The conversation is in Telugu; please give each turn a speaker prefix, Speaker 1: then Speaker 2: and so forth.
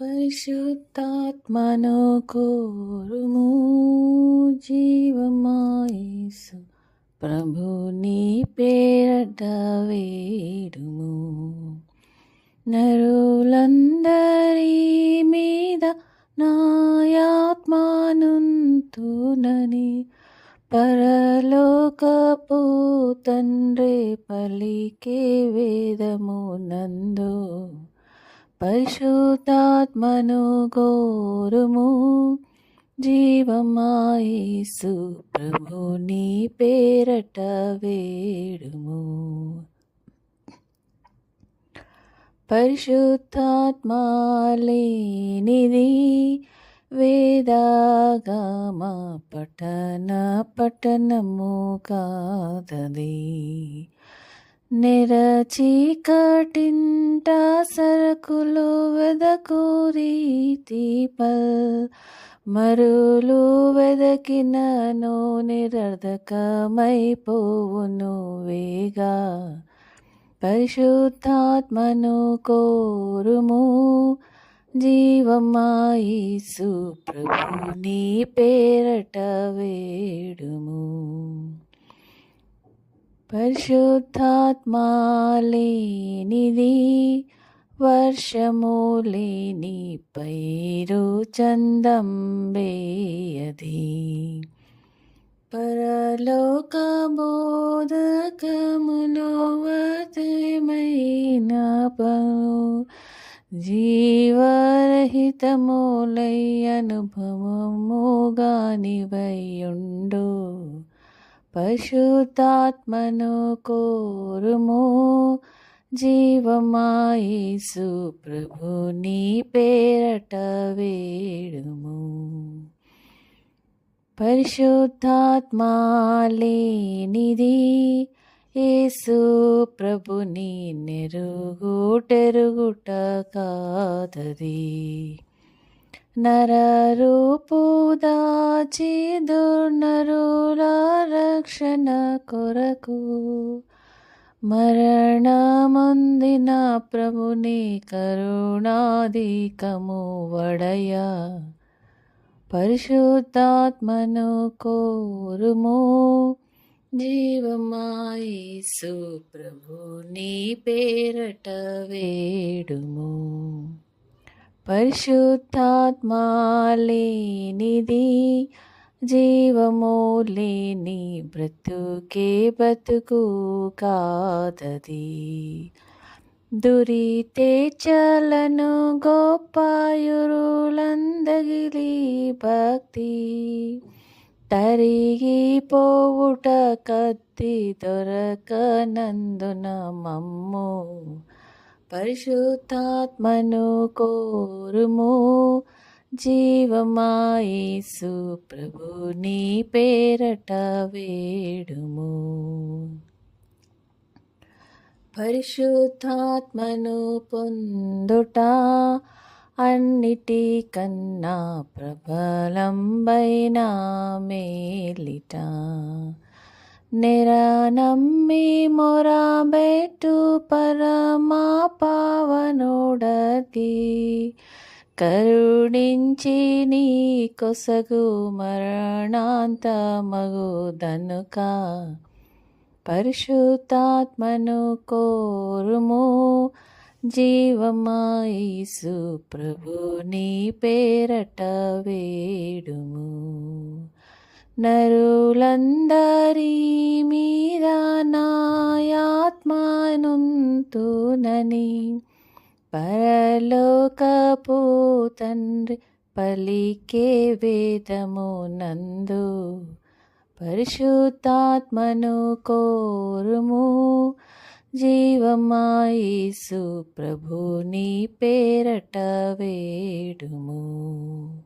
Speaker 1: పరిశుద్ధాత్మను కోరుము జీవమాయేసు. ప్రభు నీ పేరట వేడుము. నరులందరి మీద నాయాత్మానుంతునని పరలోకపు తండ్రి పలికే వేదము నందు పరిశుద్ధాత్మను గోరుము జీవమాయేసు ప్రభు నీ పేరట వేడుము. పరిశుద్ధాత్మాలేనిది వేదాగమ పఠన పఠనము కాదది. నిరచీకటింట సరకులు వెదకూరీతి పల్. మరులు వెదకినను నిరర్ధకమైపోవును వేగా. పరిశుద్ధాత్మను కోరుము. జీవమాయిసు ప్రభు నీ పేరట వేడుము. పరిశుద్ధాత్మాలేనిది వర్షము లేని పైరు చందంబేయది. పరలోక బోధకములో వతమైన పను జీవరహితములై అనుభవముగానివయుండు. పశుతాత్మను కోరుము. జీవమాయేసు ప్రభు నీ పేరట వేడుము. పరిశుద్ధాత్మాలేనిది యేసు ప్రభుని నెరుగుటెరుగుట కాదది. నరరూపుదాచి దుర్నరుల రక్షణ కొరకు మరణముందిన ప్రభుని కరుణాధికము వడయ. పరిశుద్ధాత్మను కోరుము. జీవమాయేసు ప్రభు పేరట వేడుము. పరిశుద్ధాత్మా లేనిది జీవము లేని బ్రతుకే బతుకు కాదది. దురితే చలను గోపాయురులందగిలి భక్తి తరిగి పోవుట కత్తి దొరకనందున మమ్ము పరిశుద్ధాత్మను కోరుము. జీవమాయేసు ప్రభు నీ పేరట వేడుము. పరిశుద్ధాత్మను పొందుట అన్నిటికన్నా ప్రబలంబైన మేలిట. నెరనమ్మి మొరాబెట్టు పరమ పావనోడది కరుణించి నీ కొసగు మరణాంతమగు దనుక పరిశుద్ధాత్మను కోరుము జీవమాయిసు ప్రభు నీ పేరట వేడుము నరులందరి నాయాత్మానుంతునని పరలోకపు తండ్రి పలికే వేదము నందు పరిశుద్ధాత్మను కోరుము. జీవమాయిసు ప్రభుని పేరట వేడుము.